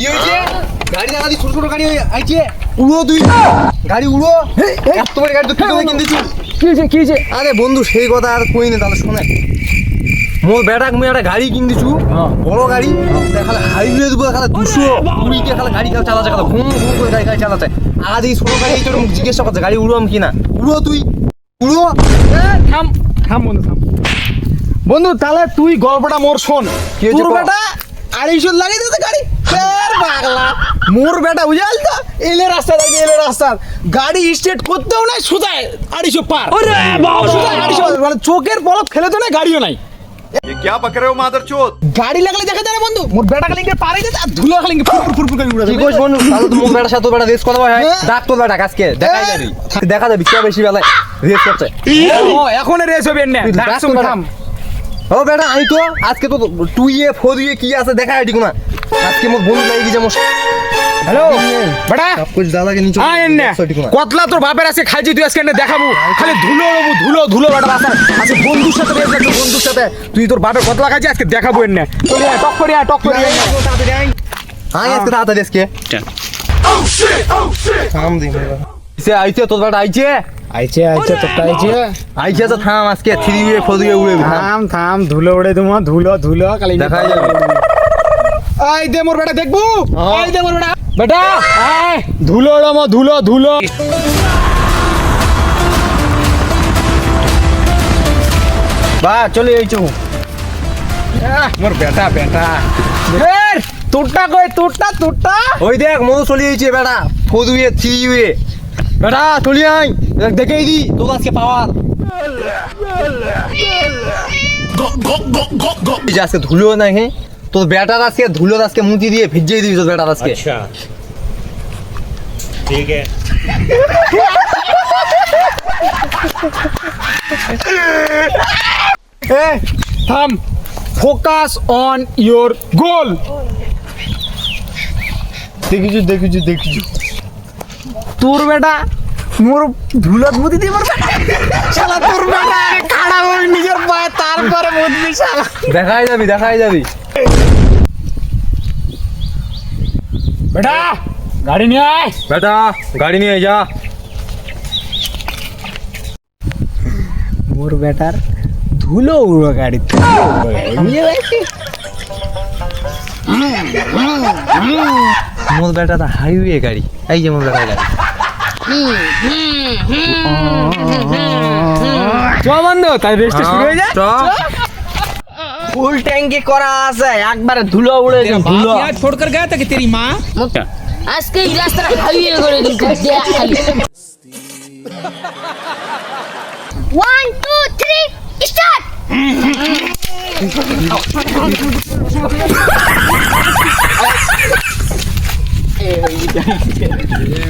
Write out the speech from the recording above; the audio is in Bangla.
কি হয়েছে? গাড়ি দাঁড়া ছোট ছোট গাড়ি আইছে। উড়ো তুই গাড়ি উড়ো। এত বড় গাড়ি তো কি করে কিনতেছি কি হয়েছে কি হয়েছে? আরে বন্ধু সেই কথা আর কই না তাহলে শোনে মোর বেটাক মুই একটা গাড়ি কিন বড় গাড়ি। দেখালে হাইওয়ে দেবো দেখালে দুশো কুড়িতে খালে গাড়ি খালে চালাচ্ছে খালে ঘুম ঘুম করে গাড়ি গাড়ি চালাচ্ছে। আগে দেখি ছোট গাড়ি তোর মুখ জিজ্ঞাসা করছে গাড়ি উড়ো আমি কিনা? উড়ো তুই। উড়ো? থাম থাম বন্ধু থাম। বন্ধু তাহলে তুই গল্পটা মোর শোন। তোর বেটা আড়াইশো লাগিয়ে দিতে গাড়ি। পাগলা মোর বেটা বুঝাল তো এলে রাস্তা যাইবে এলে রাস্তা গাড়ি স্টেট করতেও নাই সুদায় আড়াইশো পার সুদায় আড়াইশো মানে চোখের পলক ফেলে তো নাই গাড়িও নাই ये क्या पक रहे हो मादरचोद গাড়ি লাগলে দেখা যায় না বন্ধু মোর বেটা কালিঙ্গে পারে যেতে আর ধুলো কালিঙ্গে ফুরফুর ফুরফুর করে উড়ে কি যাবে কইস বন্ধু তাহলে তো মোর বেটার সাথে তোর বেটা রেস কথা হয় হ্যাঁ। ডাক তোর বেটা আজকে দেখাই যাবি দেখা যাবি কে বেশি বেলায় রেস করছে ও এখন রেস হবে না তুই ডাক তোর বেটা। ও বেটা আই তো আজকে তো টুই এ ফোর এ কি আছে দেখা আইডি কোনা। আজকে মোর বন্ধু লাগি গেছে মোর হ্যালো বেটা? সব কুছ দাদাকে নিচে আয় এনে। কতলা তোর বাপের আছে খাইছি তুই আজকে এনে দেখাবো। খালি ধুলো উড়বো, ধুলো ধুলো বেটা রাস্তা আজকে বন্ধুর সাথে রেস লাগবে বন্ধুর সাথে। তুই তোর বাপের কতলা খাইছি আজকে দেখাবো এনে। চলে আয় টক করে আয় টক করে আয়। আই আজকে তাড়াতাড়ি আজকে। থাম দি সে আইছে তোর বেটা আইছে? আইছে আইছে তোরটা আইছে? আইছে তো থাম আজকে থ্রি এ ফোর এ উড়ে থাম। থাম ধুলো উড়ে তোমা ধুলো ধুলো খালি দেখাই যাবে। আই দে মোর বেটা দেখব। আই দে মোর বেটা। বেটা! আয়। ধুলো ধুলো ধুলো। বা চলে আইছো মোর বেটা বেটা। তোরটা কই তোরটা তোরটা? ওই দেখ মৌ চলে আইছে বেটা। ফোর এ থ্রি এ বেটা চলি আয়। দেখেই দি তো আজকে পাওয়ার। আজকে ধুলো না হে তোর বেটার আজকে ধুলো আজকে মুতি দিয়ে ভিজিয়ে দিবি তোর বেটার আজকে। আচ্ছা। থাম। ফোকাস অন ইয়োর গোল দেখিছু দেখিছু দেখিছো। তোর বেটা মোর ধুলত মুদি দি মোর শালা তোর বেটা খাড়া হয়ে নিজের পায়ে তারপরে মুদি শালা। দেখাই যাবি দেখাই যাবি। বেটা গাড়ি নিয়ে আয়। বেটা গাড়ি নিয়ে যা। মোর বেটার ধুলো উড়ো গাড়ি মোর বেটাটা হাইওয়ে গাড়ি। এই যে মোর বেটার গাড়ি চ বন্ধু তাই বেশটা শুরু হয়ে যায়। ফুল ট্যাঙ্কি করা আছে একবারে ধুলো উড়ে যায় ধুলো। আজ ফোড় কর গয়া তাকে তেরি মা। আজকে এই রাস্তা হাইওয়ে করে দিতে দেখ খালি। 1 2 স্টার্ট やりきれ